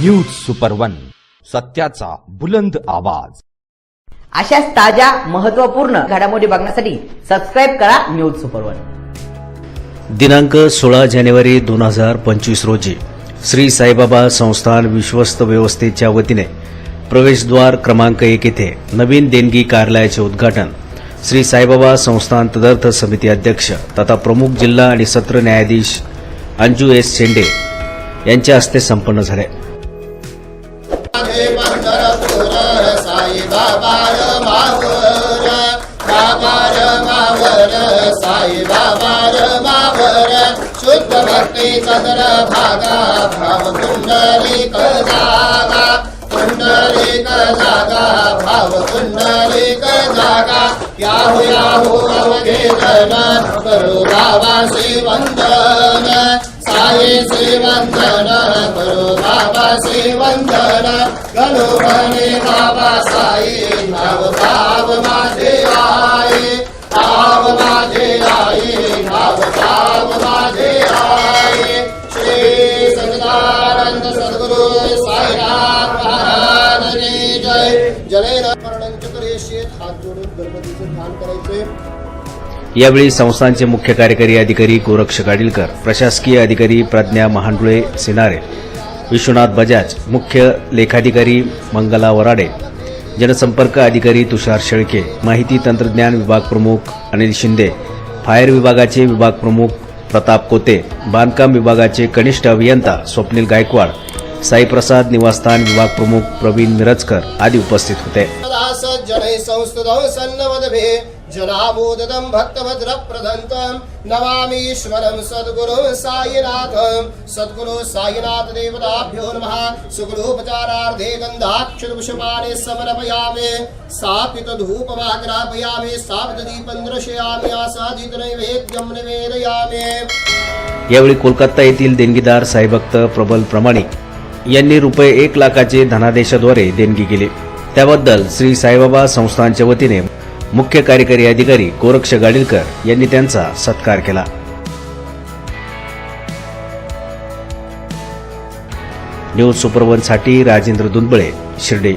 News super one सत्याचा बुलंद आवाज. अशाच ताज्या महत्त्वपूर्ण घडामोडी बघण्यासाठी सबस्क्राईब करा न्यूज सुपर वन दिनांक सोळा जानेवारी दोन हजार पंचवीस रोजी श्री साईबाबा संस्थान विश्वस्त व्यवस्थेच्या वतीने प्रवेशद्वार क्रमांक एक येथे नवीन देणगी कार्यालयाचे उद्घाटन श्री साईबाबा संस्थान तदर्थ समिती अध्यक्ष तथा प्रमुख जिल्हा आणि सत्र न्यायाधीश अंजू एस शेंडे यांच्या हस्ते संपन्न झाले. बाबार मावर बाबार मावर साई बाबार मावर शुद्ध भक्ती चंद्र भागा भाव कुंडलिक जागा कुंडलिक जागा भाव कुंडलिक जागा याहू याहू अवघे धन करू बाबा श्रीवंदन साई श्रीवंदन करू बाबाशी वंदन गणू म्हणे हात जोडून ध्यान यावेळी संस्थांचे मुख्य कार्यकारी अधिकारी गोरक्ष गाडीलकर प्रशासकीय अधिकारी प्रज्ञा महांडुळे सिनारे विश्वनाथ बजाज मुख्य लेखाधिकारी मंगला वराडे जनसंपर्क अधिकारी तुषार शेळके माहिती तंत्रज्ञान विभाग प्रमुख अनिल शिंदे फायर विभागाचे विभाग प्रमुख प्रताप कोते बांधकाम विभागाचे कनिष्ठ अभियंता स्वप्नील गायकवाड साईप्रसाद निवासस्थान विभाग प्रमुख प्रवीण मिरजकर आदी उपस्थित होते. भक्तभद्रप्रदन्तं नमामीश्वरं सद्गुरुं साईनाथं। सद्गुरु साईनाथ देवताभ्यो नमः। सुगुरोपचारार्धे गन्धाक्षरपुष्पाणि समर्पयामि। स्थापितधूपमाग्रापयामि स्थापितदीपं दर्शयामि। आसादितनैवेद्यं निवेदयामि। यावेळी कोलकाता येथील देणगीदार साईभक्त प्रबल प्रमाणिक यांनी रुपये एक लाखाचे धनादेशाद्वारे देणगी केली. त्याबद्दल श्री साईबाबा संस्थानच्या वतीने मुख्य कार्यकारी अधिकारी गोरक्ष गाडीलकर यांनी त्यांचा सत्कार केला. न्यूज सुपरवनसाठी राजेंद्र दुनबळे शिर्डी.